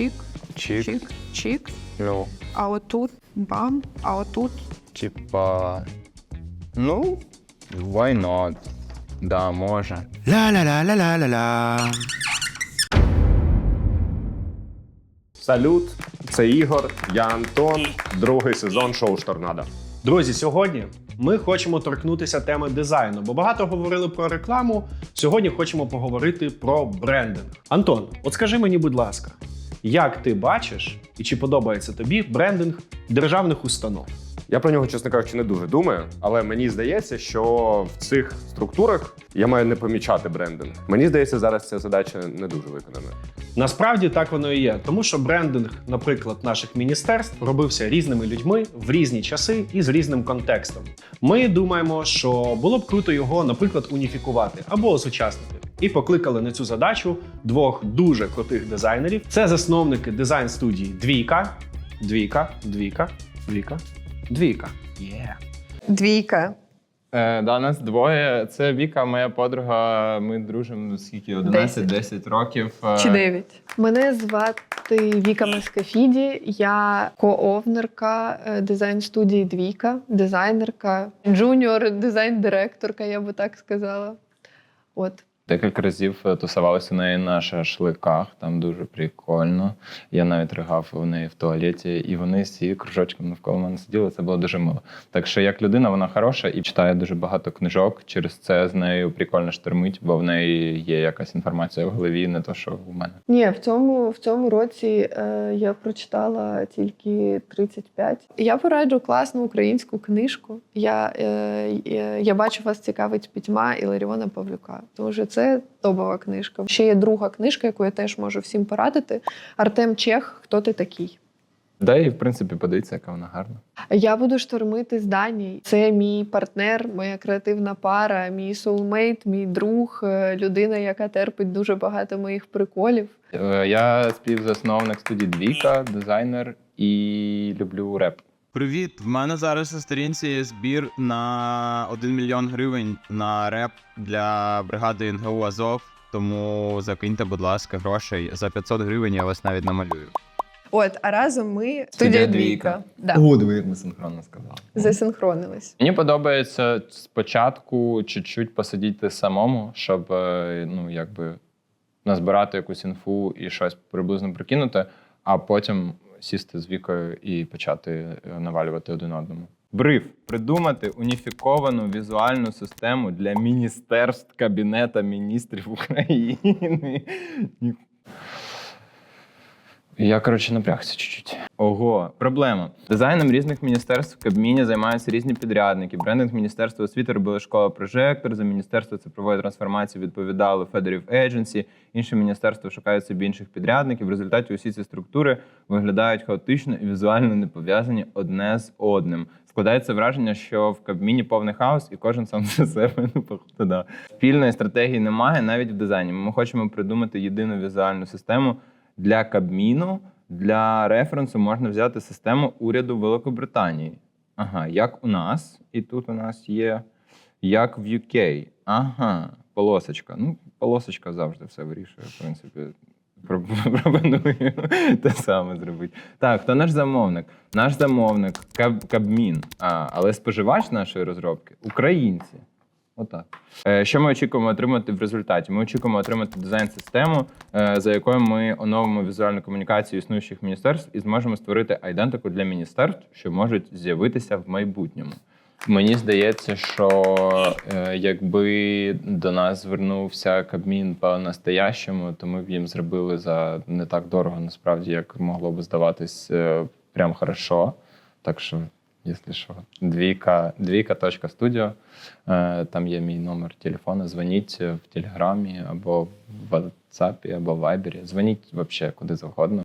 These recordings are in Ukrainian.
чик, Чик. чик, чик. Ну, А отут бам, а отут типа. Ну, why not? Да, може. Ла-ла-ла-ла-ла-ла-ла. Салют, це Ігор, я Антон, другий сезон шоу Шторнадо. Друзі, сьогодні ми хочемо торкнутися теми дизайну, бо багато говорили про рекламу. Сьогодні хочемо поговорити про брендинг. Антон, от скажи мені, будь ласка, як ти бачиш і чи подобається тобі брендинг державних установ? Я про нього, чесно кажучи, не дуже думаю, але мені здається, що в цих структурах я маю не помічати брендинг. Мені здається, зараз ця задача не дуже виконана. Насправді так воно і є, тому що брендинг, наприклад, наших міністерств робився різними людьми в різні часи і з різним контекстом. Ми думаємо, що було б круто його, наприклад, уніфікувати або осучаснити. І покликали на цю задачу двох дуже крутих дизайнерів. Це засновники дизайн студії Двійка, Двійка, Двійка, Двійка, Двійка. Yeah. двійка. Е, да, нас двоє. Це Віка, моя подруга. Ми дружимо скільки? 11-10 років. Е, Чи дев'ять? Мене звати Віка Маскафіді. Я коовнерка е, дизайн студії Двійка, дизайнерка, джуніор дизайн-директорка, я би так сказала. От. Декілька разів е, тусувалися у неї на шашликах, там дуже прикольно. Я навіть ригав у неї в туалеті, і вони всі кружочком навколо мене сиділи. Це було дуже мило. Так що, як людина, вона хороша і читає дуже багато книжок. Через це з нею прикольно штормить, бо в неї є якась інформація в голові, не то, що у мене. Ні, в цьому, в цьому році е, я прочитала тільки 35. Я пораджу класну українську книжку. Я, е, е, я бачу, вас цікавить пітьма Іларіона Павлюка. Тому що це топова книжка. Ще є друга книжка, яку я теж можу всім порадити. Артем Чех, хто ти такий? Да, і в принципі подивіться, яка вона гарна. Я буду штормити з Данії. Це мій партнер, моя креативна пара, мій соулмейт, мій друг, е, людина, яка терпить дуже багато моїх приколів. Е, Я співзасновник студії Двійка, дизайнер і люблю реп. Привіт! В мене зараз на сторінці є збір на 1 мільйон гривень на реп для бригади НГУ Азов. Тому закиньте, будь ласка, грошей. За 500 гривень я вас навіть намалюю. От, а разом ми Студія студія «Двійка». двійка. Да. О, диви, як ми синхронно сказали. Засинхронились. Мені подобається спочатку чуть-чуть посидіти самому, щоб е, ну, якби назбирати якусь інфу і щось приблизно прикинути, а потім сісти з вікою і почати е, навалювати один одному. Бриф придумати уніфіковану візуальну систему для міністерств Кабінета міністрів України. Я, коротше, напрягся чуть-чуть. Ого, проблема. Дизайном різних міністерств в Кабміні займаються різні підрядники. Брендинг Міністерства освіти робили школа прожектор. За міністерство цифрової трансформації відповідали Federative Agency. Інші міністерства шукають собі інших підрядників. В результаті усі ці структури виглядають хаотично і візуально не пов'язані одне з одним. Складається враження, що в Кабміні повний хаос, і кожен сам за себе ну, да. Спільної стратегії немає навіть в дизайні. Ми хочемо придумати єдину візуальну систему для Кабміну. Для референсу можна взяти систему уряду Великобританії. Ага, як у нас, і тут у нас є як в UK. Ага, полосочка. Ну, полосочка завжди все вирішує, в принципі. Пропоную те саме зробити. Так, хто наш замовник? Наш замовник Каб, Кабмін. А, але споживач нашої розробки українці. Отак. Е, Що ми очікуємо отримати в результаті? Ми очікуємо отримати дизайн-систему, е, за якою ми оновимо візуальну комунікацію існуючих міністерств і зможемо створити айдентику для міністерств, що можуть з'явитися в майбутньому. Мені здається, що е, якби до нас звернувся Кабмін по-настоящому, то ми б їм зробили за не так дорого, насправді, як могло б здаватись прям хорошо. Так що, якщо що, двійка, двійка. Е, Там є мій номер телефону. Дзвоніть в Телеграмі або в WhatsApp, або в Вайбері. Дзвоніть взагалі куди завгодно.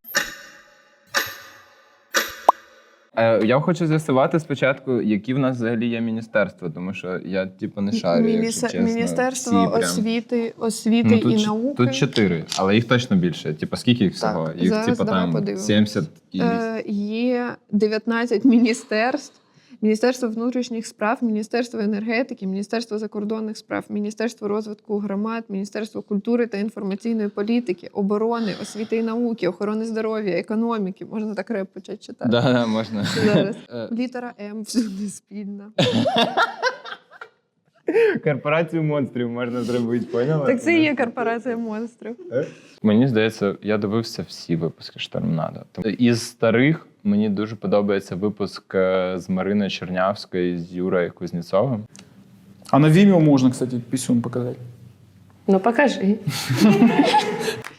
Е, Я хочу з'ясувати спочатку, які в нас взагалі є міністерства, тому що я типу не шарю. якщо чесно. Міністерство Всі прям. освіти, освіти Ну, тут, і ч- науки. тут чотири, але їх точно більше. Типа, скільки їх всього? їх зараз типу давай там подивимось. 70 і Е, є 19 міністерств. Міністерство внутрішніх справ, Міністерство енергетики, Міністерство закордонних справ, Міністерство розвитку громад, Міністерство культури та інформаційної політики, оборони, освіти і науки, охорони здоров'я, економіки. Можна так реп почати читати. Да, да, можна. Зараз. Е, Літера М всюди спільна. Корпорацію монстрів можна зробити, поняла? Так це і є корпорація монстрів. Мені здається, я дивився всі випуски Штормнадо. Із старих мені дуже подобається випуск е, з Мариною Чернявською, з Юрою Кузнєцовим. А на Vimeo можно, кстати, писюн показать. Ну покажи.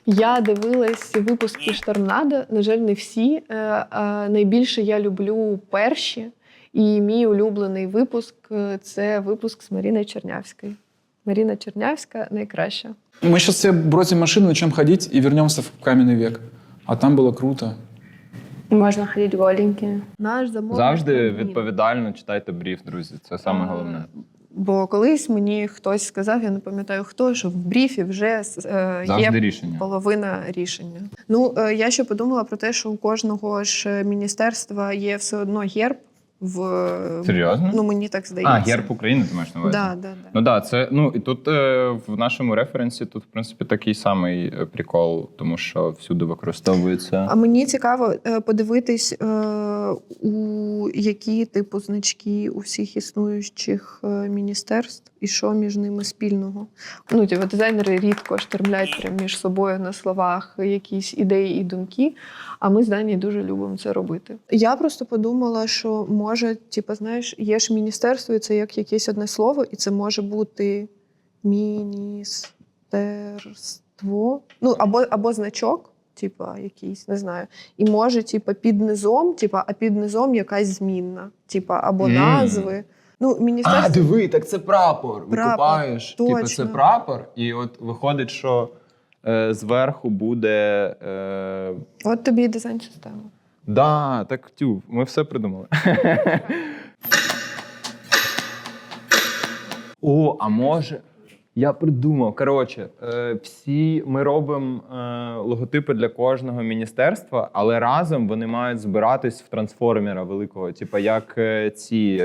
Я дивилась випуски Штормнадо. На жаль, не всі. Е, е, Найбільше я люблю перші. І мій улюблений випуск е, це випуск з Маріною Чернявською. Маріна Чернявська найкраща. Мы сейчас все бросим машину, начнем ходить и вернемся в каменный век. А там было круто. Можна ходити голенькі. Наш замовник Завжди Кабмін. відповідально читайте бриф, друзі. Це саме А, головне. Бо колись мені хтось сказав, я не пам'ятаю хто, що в бріфі вже е, Завжди є рішення. половина рішення. Ну е, я ще подумала про те, що у кожного ж міністерства є все одно герб в Серйозно? ну мені так здається. а, герб України, ти маєш на увазі? Да, да, да. Ну да, це ну і тут е, в нашому референсі тут, в принципі, такий самий е, прикол, тому що всюди використовується. А мені цікаво е, подивитись, е, у які типу значки у всіх існуючих е, міністерств і що між ними спільного. Ну, типу, дизайнери рідко штормлять прям між собою на словах якісь ідеї і думки. А ми з Данією дуже любимо це робити. Я просто подумала, що може, типу, знаєш, є ж міністерство, і це як якесь одне слово, і це може бути міністерство. Ну, або, або значок, типа, якийсь, не знаю. І може, типа, під низом, типа, а під низом якась змінна, типа, або назви. Ну, міністерство. А, диви, так це прапор. Прапор, Викупаєш. Типу, це прапор, і от виходить, що е, зверху буде. Е, От тобі і дизайн системи. да, так тю, ми все придумали. О, а може. Я придумав. Коротше, е, всі ми робимо е, логотипи для кожного міністерства, але разом вони мають збиратись в трансформера великого, типу як е, ці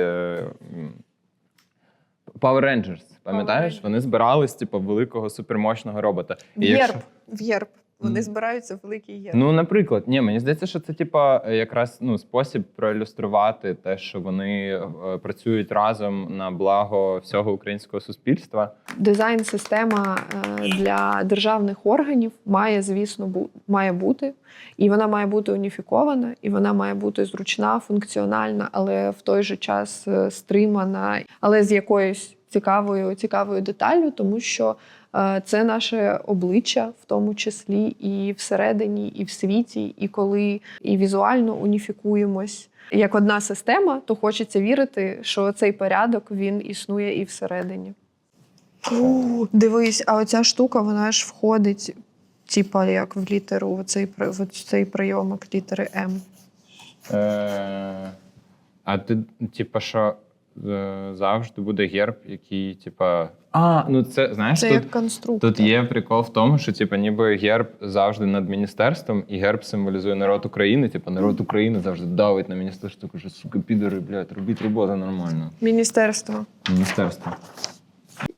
Power Rangers. Пам'ятаєш? Вони збирались, типу, великого супермощного робота. І В'єрб. якщо- єрб. Вони збираються в великий єрб. Ну, наприклад, ні, мені здається, що це типа якраз ну спосіб проілюструвати те, що вони е, працюють разом на благо всього українського суспільства. Дизайн-система е, для державних органів має, звісно, бу- має бути. І вона має бути уніфікована, і вона має бути зручна, функціональна, але в той же час е, стримана, але з якоюсь цікавою, цікавою деталлю, тому що е, це наше обличчя, в тому числі і всередині, і в світі, і коли і візуально уніфікуємось. Як одна система, то хочеться вірити, що цей порядок він існує і всередині. О, дивись, а оця штука, вона ж входить, типа, як в літеру, в цей, в цей прийомок літери М. Е, а ти, типа, що завжди буде герб, який, типа. А, ну це знаєш, Це тут, як конструктор. тут є прикол в тому, що типа, ніби герб завжди над міністерством, і герб символізує народ України. Типа, народ України завжди давить на міністерство, каже, сука, підори, блядь, робіть роботу нормально. Міністерство. Міністерство.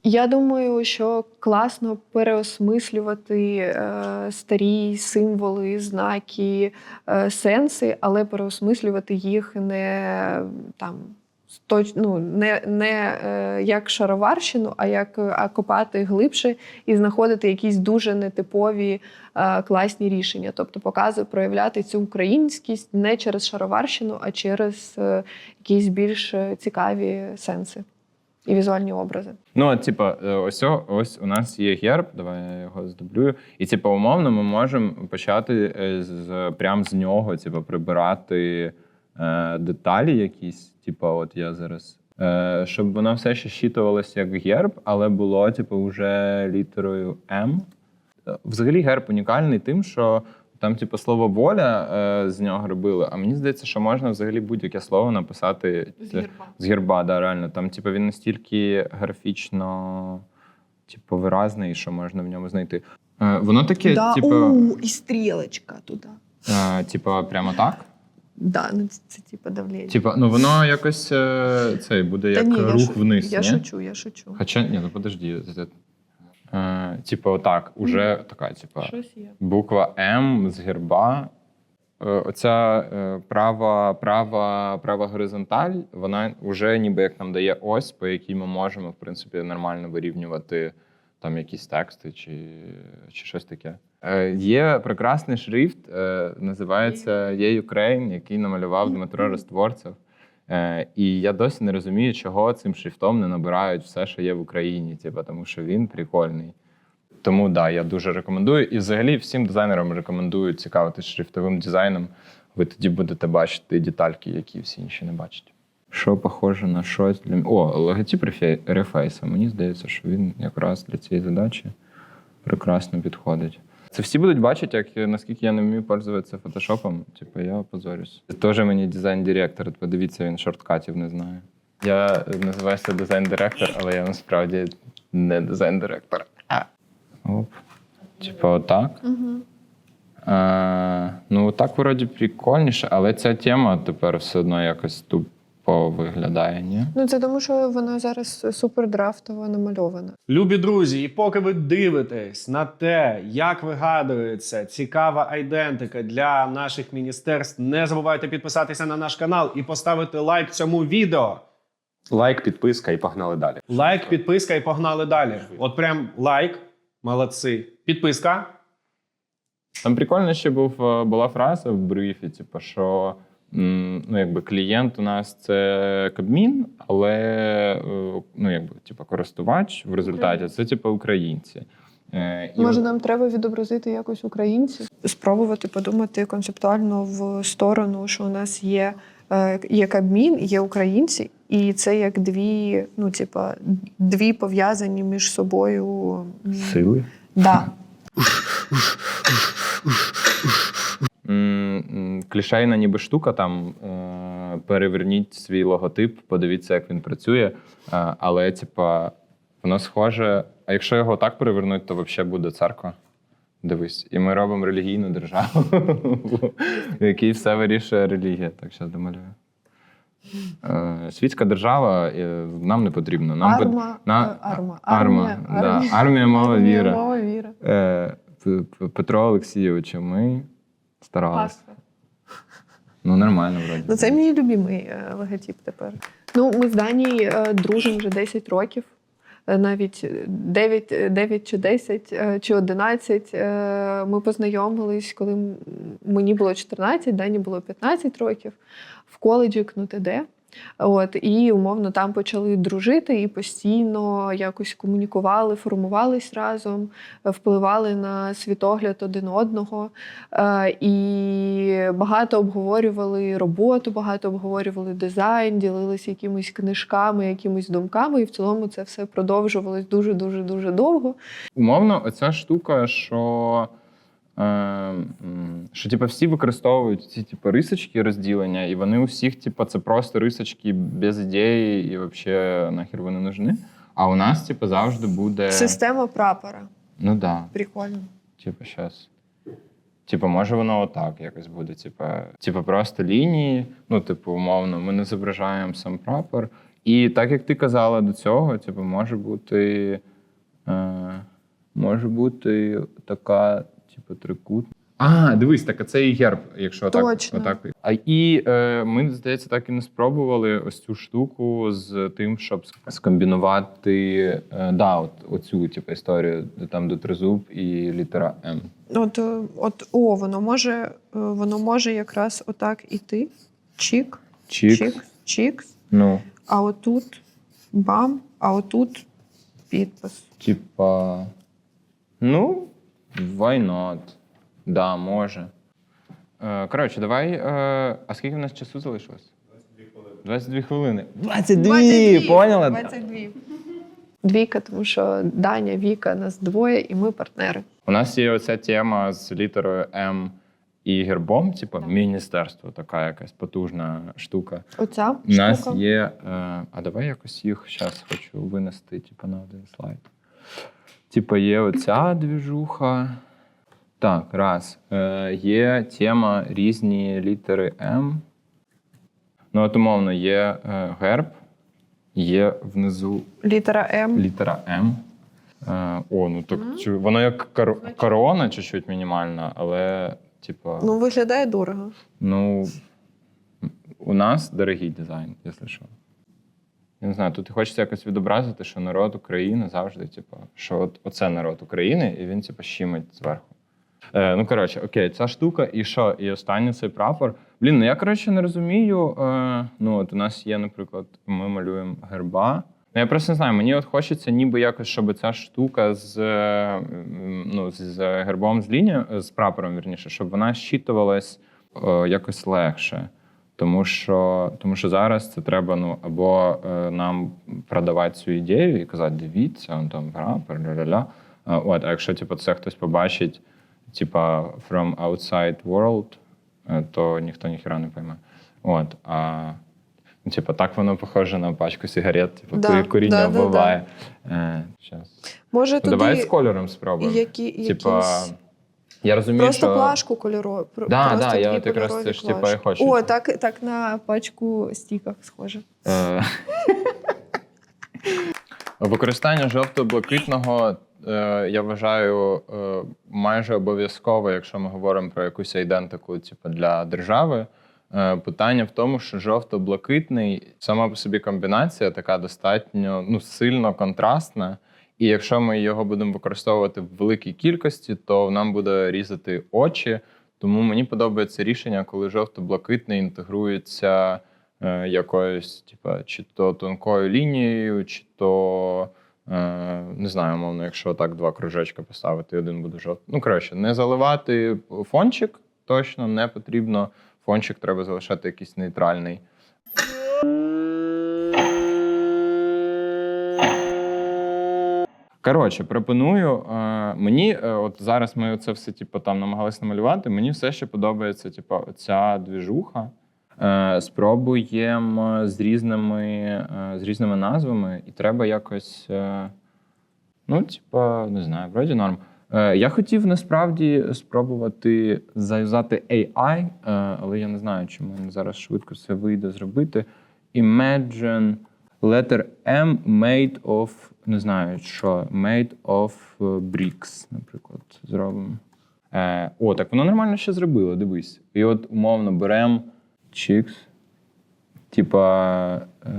Я думаю, що класно переосмислювати е, старі символи, знаки, е, сенси, але переосмислювати їх не там. Ну, не, не е, як шароварщину, а як е, а копати глибше і знаходити якісь дуже нетипові е, класні рішення. Тобто покази проявляти цю українськість не через шароварщину, а через якісь більш цікаві сенси і візуальні образи. Ну, от, типа, ось ось у нас є герб, давай я його здублюю. І, типа, умовно, ми можемо почати з прям з нього, типа, прибирати е, деталі якісь. Типа, от я зараз. Е, щоб воно все ще щитувалося як герб, але було, типу, вже літерою М. Взагалі герб унікальний тим, що там, типу, слово воля е, з нього робили. А мені здається, що можна взагалі будь-яке слово написати з герба, да, реально. Там, типу, він настільки графічно, типу, виразний, що можна в ньому знайти. Е, воно таке, да, типу, у, і стрілочка туди. е, типу, прямо так. Да, ну це, це типу давлення. Типа, ну воно якось е, цей буде Та як ні, я рух шу- вниз. Я ні? шучу, я шучу. Хоча, ні, ну подожди. це- Е, типа, отак, уже така, типа, Щось є. буква М з герба. Е, Оця е, права, права, права горизонталь, вона вже ніби як нам дає ось, по якій ми можемо, в принципі, нормально вирівнювати там якісь тексти чи, чи щось таке. Е, Є прекрасний шрифт, е, називається Є Ukraine, який намалював Дмитро Ростворцев. Е, І я досі не розумію, чого цим шрифтом не набирають все, що є в Україні, типу, тому що він прикольний. Тому да, я дуже рекомендую. І взагалі всім дизайнерам рекомендую цікавитись шрифтовим дизайном. Ви тоді будете бачити детальки, які всі інші не бачать. Що похоже на щось для О, логотип Рефейса. Мені здається, що він якраз для цієї задачі прекрасно підходить. Це всі будуть бачити, як наскільки я не вмію пользуватися фотошопом. Типу, я опозорюсь. Теж мені дизайн-директор. Подивіться, він шорткатів не знає. Я називаюся дизайн-директор, але я насправді не дизайн-директор. А. Оп. Типа отак. Угу. Е, ну, так вроді прикольніше, але ця тема тепер все одно якось тупо виглядає, ні? Ну це тому, що вона зараз супер драфтово намальована. Любі друзі, і поки ви дивитесь на те, як вигадується цікава айдентика для наших міністерств, не забувайте підписатися на наш канал і поставити лайк цьому відео. Лайк, підписка і погнали далі. Лайк, підписка і погнали далі. От прям лайк, молодці. Підписка. Там прикольно ще був, е, була фраза в брифі, типу, що ну, якби клієнт у нас це Кабмін, але е, ну, якби, типу, користувач в результаті це типу українці. Е, і Може, нам треба відобразити якось українців? Спробувати подумати концептуально в сторону, що у нас є, е, є Кабмін, є українці, і це як дві, ну, типа, дві пов'язані між собою. Сили. Да. М, м, Клішейна ніби штука, там е, переверніть свій логотип, подивіться, як він працює. Е, але, типа, воно схоже. А якщо його так перевернуть, то взагалі буде церква. Дивись, і ми робимо релігійну державу, в якій все вирішує релігія. Так що домалюю. Е, Світська держава е, нам не потрібна. Нам пот- Арма, на- е, арма, арма, армія, да. армія. армія мова Армія, віра. Мова віра. Петро Олексійович, ми старалися. Ну, нормально, вроді. Ну, це мій любимий е, логотип тепер. Ну, ми з Данією е, дружимо вже 10 років. Е, Навіть 9, е, 9 чи 10 е, чи 11 е, ми познайомились, коли мені було 14, Дані було 15 років в коледжі КНУТД. От, і умовно там почали дружити і постійно якось комунікували, формувались разом, впливали на світогляд один одного. Е, І багато обговорювали роботу, багато обговорювали дизайн, ділилися якимись книжками, якимись думками. І в цілому це все продовжувалось дуже дуже дуже довго. Умовно, оця штука, що, що типу, всі використовують ці типу, рисочки розділення, і вони у всіх, типу, це просто рисочки без ідеї, і взагалі нахер вони нужны. А у нас, типу, завжди буде. Система прапора. Ну. Да. Прикольно. Типу, щас. Типу, може воно отак якось буде. Типу, типу, просто лінії. Ну, типу, умовно, ми не зображаємо сам прапор. І так як ти казала до цього, типу, може бути. Е, може бути така, типу, трикутна. А, дивись, так а це і герб, якщо Точно. так. Отак. А і е, ми, здається, так і не спробували ось цю штуку з тим, щоб скомбінувати е, да, от, оцю типу, історію, де там до тризуб і літера М. От, е, от о, воно може, е, воно може якраз отак іти. Чік, Чік. чік, чік. Ну, А отут бам, а отут підпис. типа. Ну, why not? Да, може. Е, коротше, давай. Е, а скільки в нас часу залишилось? 22 хвилини. 22! Поняла? 22. Двійка, тому що Даня, Віка, нас двоє, і ми партнери. У нас є оця тема з літерою М і гербом, типу міністерство, така якась потужна штука. Оця У нас штука. є. Е, а давай якось їх зараз хочу винести, типу, на один слайд. Типу, є оця двіжуха. Так, раз. Е, є тема різні літери М. Ну, от умовно, є е, герб, є внизу Літера М. літера М. Е, о, ну так чу- воно як кор- корона, чуть-чуть мінімальна, але, типа, Ну, виглядає дорого. ну, у нас дорогий дизайн, якщо що. Я не знаю, тут хочеться якось відобразити, що народ України завжди, типу, що от оце народ України, і він, типу, щимить зверху. Е, ну, коротше, окей, ця штука, і що? І останній цей прапор. Блін, ну я коротше не розумію. Е, ну, от у нас є, наприклад, ми малюємо герба. Ну, я просто не знаю, мені от хочеться, ніби якось, щоб ця штука з, е, ну, з- гербом з лінією, з прапором, вірніше, щоб вона щитувалась е, якось легше. Тому що, тому що зараз це треба ну, або е, нам продавати цю ідею і казати, дивіться, он там прапор, ля-ля-ля. От, а якщо типу, це хтось побачить, типа from outside world, е, то ніхто ніхіра не пойме. От, а ну, типу, так воно похоже на пачку сигарет, типу, Да, курі- куріння да, да, да. вбиває. Е. Може, Ну, давай з кольором спробуємо. які, Типа, якісь... я розумію, Просто що... плашку кольорову. Да, просто да, я от якраз це ж, типа, і хочу. О, так, так на пачку стіках схоже. Е, Використання жовто-блакитного е, я вважаю е, майже обов'язково, якщо ми говоримо про якусь ідентику, типу для держави. Е, Питання в тому, що жовто-блакитний сама по собі комбінація така достатньо ну, сильно контрастна. І якщо ми його будемо використовувати в великій кількості, то нам буде різати очі. Тому мені подобається рішення, коли жовто-блакитний інтегрується е, якоюсь, типа, чи то тонкою лінією, чи то е, не знаю, мовно, якщо так два кружечка поставити, один буде жовтий. Ну, коротше, не заливати фончик точно не потрібно. Фончик треба залишати якийсь нейтральний. Коротше, пропоную. Е, мені е, от зараз ми це все типу, там намагалися намалювати. Мені все ще подобається, типу, ця двіжуха. Е, спробуємо з різними, е, з різними назвами, і треба якось. Е, ну, типа, не знаю, вроді норм. Е, я хотів насправді спробувати заюзати AI, е, але я не знаю, чи мені зараз швидко це вийде зробити. Imagine letter M made of, не знаю, що, made of е, bricks, наприклад, зробимо. Е, о, так воно нормально ще зробило, дивись. І от умовно беремо чікс. Типа, е,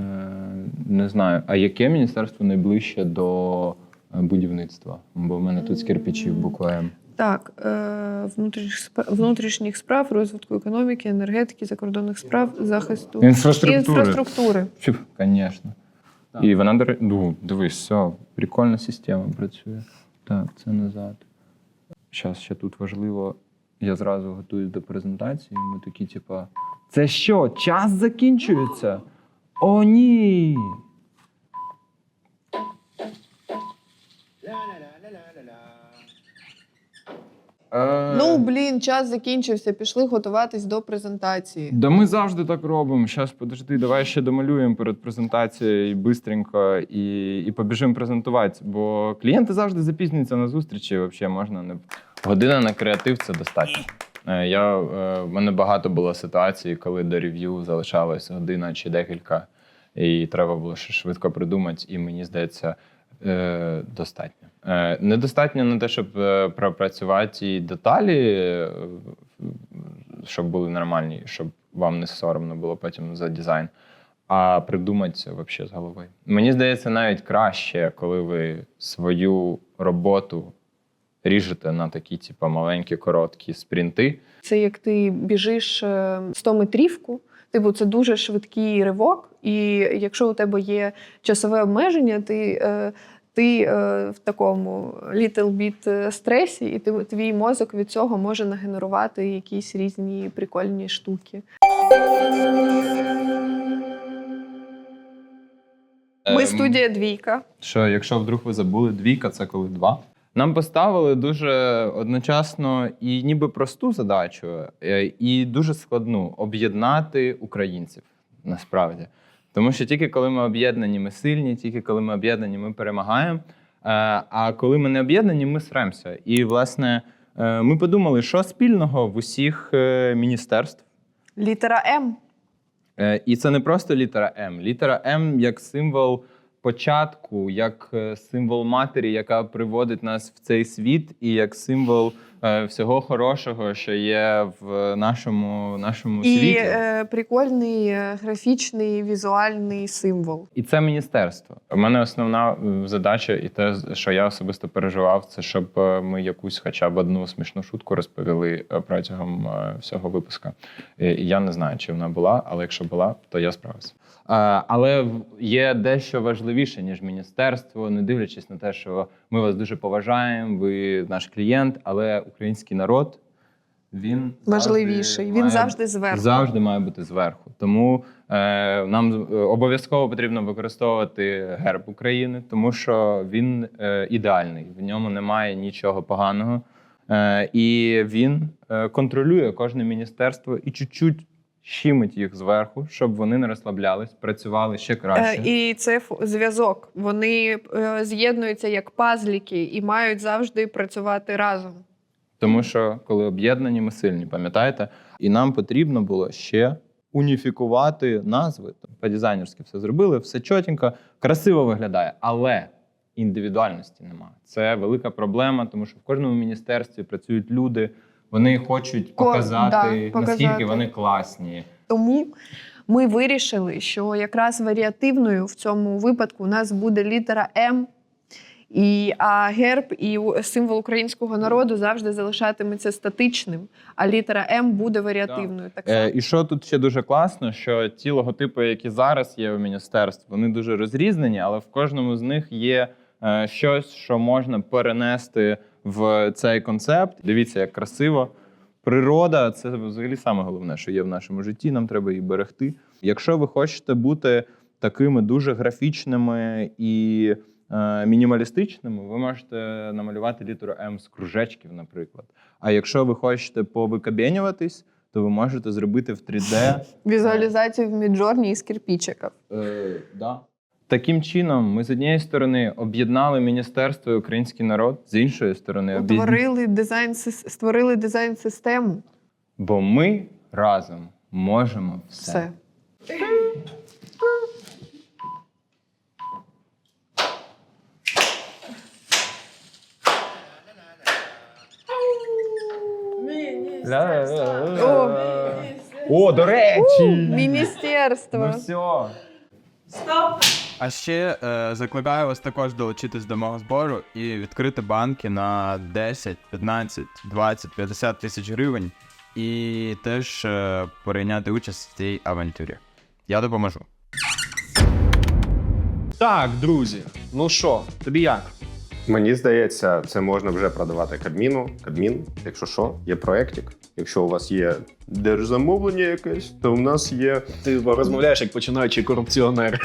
не знаю, а яке міністерство найближче до е, будівництва? Бо в мене тут з кирпичів буква М. Так, е, внутрішніх, сп- внутрішніх справ, розвитку економіки, енергетики, закордонних справ, захисту Інфраструктури. інфраструктури. Фу, Звісно. І вона, ну, дивись, все, прикольна система працює. Так, це назад. Зараз ще тут важливо, я зразу готуюсь до презентації. Ми такі, типа, це що, час закінчується? О, ні. Ну, блін, час закінчився. Пішли готуватись до презентації. Да ми завжди так робимо. Щас, подожди, давай ще домалюємо перед презентацією бистренько і, і побіжимо презентувати. Бо клієнти завжди запізнюються на зустрічі. Взагалі можна не година на креатив це достатньо. Е, Я, е, в мене багато було ситуацій, коли до рев'ю залишалась година чи декілька, і треба було ще швидко придумати, і мені здається, е, достатньо. Е, недостатньо на те, щоб е, пропрацювати деталі, е, щоб були нормальні, щоб вам не соромно було потім за дизайн, а придумати взагалі з голови. Мені здається, навіть краще, коли ви свою роботу ріжете на такі, типу, маленькі, короткі спринти. Це як ти біжиш е, 100 метрівку. Типу, це дуже швидкий ривок, і якщо у тебе є часове обмеження, ти, е, ти е, в такому little bit е, стресі, і ти, твій мозок від цього може нагенерувати якісь різні прикольні штуки. Ми Ем, студія двійка. що якщо вдруг ви забули, двійка це коли два. Нам поставили дуже одночасно і ніби просту задачу, і дуже складну об'єднати українців насправді. Тому що тільки коли ми об'єднані, ми сильні, тільки коли ми об'єднані, ми перемагаємо. Е, А коли ми не об'єднані, ми сремся. І власне Е, Ми подумали, що спільного в усіх е, міністерств. Літера М. І це не просто літера М. Літера М як символ початку, як е, символ матері, яка приводить нас в цей світ, і як символ е, всього хорошого, що є в нашому, нашому І світі. е, прикольний е, графічний візуальний символ. І це міністерство. У мене основна задача, і те, що я особисто переживав, це щоб ми якусь хоча б одну смішну шутку розповіли протягом всього випуска. Я не знаю, чи вона була, але якщо була, то я справився. Але є дещо важливіше, ніж міністерство, не дивлячись на те, що ми вас дуже поважаємо, ви наш клієнт, але український народ. Він Важливіший. завжди Він має завжди зверху. Завжди має бути зверху. Тому е, нам е, обов'язково потрібно використовувати герб України, тому що він е, ідеальний, в ньому немає нічого поганого. Е, і він е, контролює кожне міністерство і чуть-чуть щимить їх зверху, щоб вони не розслаблялись, працювали ще краще. Е, І це зв'язок. Вони е, з'єднуються як пазліки і мають завжди працювати разом. Тому що коли об'єднані, ми сильні, пам'ятаєте? І нам потрібно було ще уніфікувати назви. Там, По-дизайнерськи все зробили, все чотенько, красиво виглядає, але індивідуальності немає. Це велика проблема, тому що в кожному міністерстві працюють люди. Вони хочуть Ко- показати, да, наскільки вони класні. Тому ми вирішили, що якраз варіативною в цьому випадку у нас буде літера М. І, а герб і у- символ українського народу завжди залишатиметься статичним, а літера М буде варіативною. Так само. Е, і що тут ще дуже класно, що ті логотипи, які зараз є у міністерстві, вони дуже розрізнені, але в кожному з них є е, щось, що можна перенести в цей концепт. Дивіться, як красиво. Природа це взагалі саме головне, що є в нашому житті. Нам треба її берегти. Якщо ви хочете бути такими дуже графічними і е, мінімалістичними, ви можете намалювати літеру М з кружечків, наприклад. А якщо ви хочете повикабєнюватись, то ви можете зробити в 3D. Візуалізацію в Міджорні із кирпічиків. Е, да. Таким чином, ми з однієї сторони об'єднали міністерство і український народ, з іншої сторони, об'єднали. Дизайн, створили дизайн-систему. Бо ми разом можемо все. Все. О, О, до речі! Міністерство. Ну все. А ще е, закликаю вас також долучитись до мого збору і відкрити банки на 10, 15, 20, 50 тисяч гривень і теж е, прийняти участь в цій авантюрі. Я допоможу. Так, друзі, ну що, тобі як? Мені здається, це можна вже продавати Кабміну. Кабмін, якщо що, є проєктик. Якщо у вас є держзамовлення якесь, то у нас є. Ти розмовляєш як починаючий корупціонер.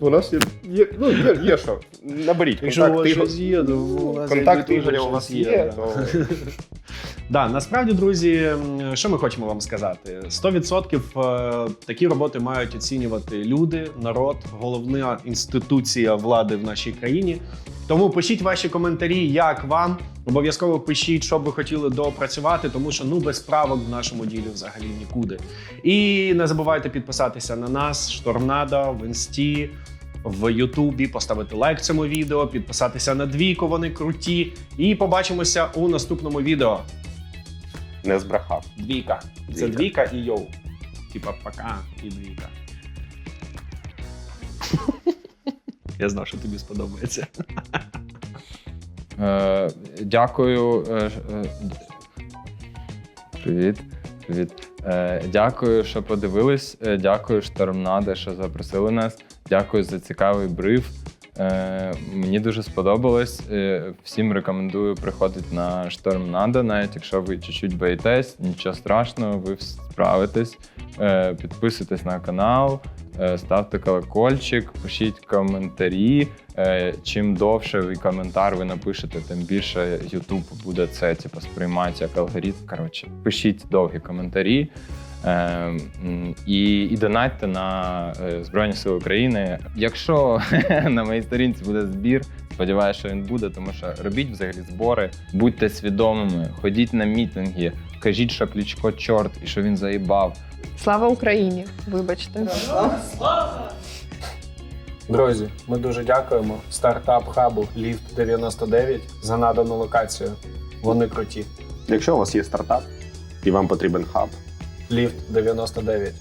У нас є, є ну є, є що. Наберіть контакт Ігор- є, то у вас контакт Ігоря у вас щось є. да. То... Да, насправді, друзі, що ми хочемо вам сказати? 100% е, такі роботи мають оцінювати люди, народ, головна інституція влади в нашій країні. Тому пишіть ваші коментарі, як вам. Обов'язково пишіть, що б ви хотіли доопрацювати, тому що ну без правок в нашому ділі взагалі нікуди. І не забувайте підписатися на нас, Штормнадо, в інсті, в Ютубі, поставити лайк цьому відео, підписатися на двійку, вони круті. І побачимося у наступному відео. Не збрехав. Двійка. Це Двійка. двійка і йоу. Типа пока і двійка. Я знав, що тобі сподобається. Е, дякую. е, е, Привіт. Привіт. Е, дякую, що подивились. Е, дякую, Штормнаде, що запросили нас. Дякую за цікавий бриф. Е, мені дуже сподобалось. Е, всім рекомендую приходити на Штормнада, навіть якщо ви чуть-чуть боїтесь, нічого страшного, ви справитесь. Е, підписуйтесь на канал, ставте колокольчик, пишіть коментарі. Е, Чим довше ви коментар ви напишете, тим більше YouTube буде це типу, сприймати як алгоритм. Коротше, пишіть довгі коментарі. Е, і, і донатьте на е, Збройні Сили України. Якщо на моїй сторінці буде збір, сподіваюся, що він буде, тому що робіть взагалі збори, будьте свідомими, ходіть на мітинги, кажіть, що Кличко чорт і що він заїбав. Слава Україні! Вибачте. Друзі, ми дуже дякуємо стартап хабу Ліфт 99 за надану локацію. Вони круті. Якщо у вас є стартап і вам потрібен хаб, Ліфт 99.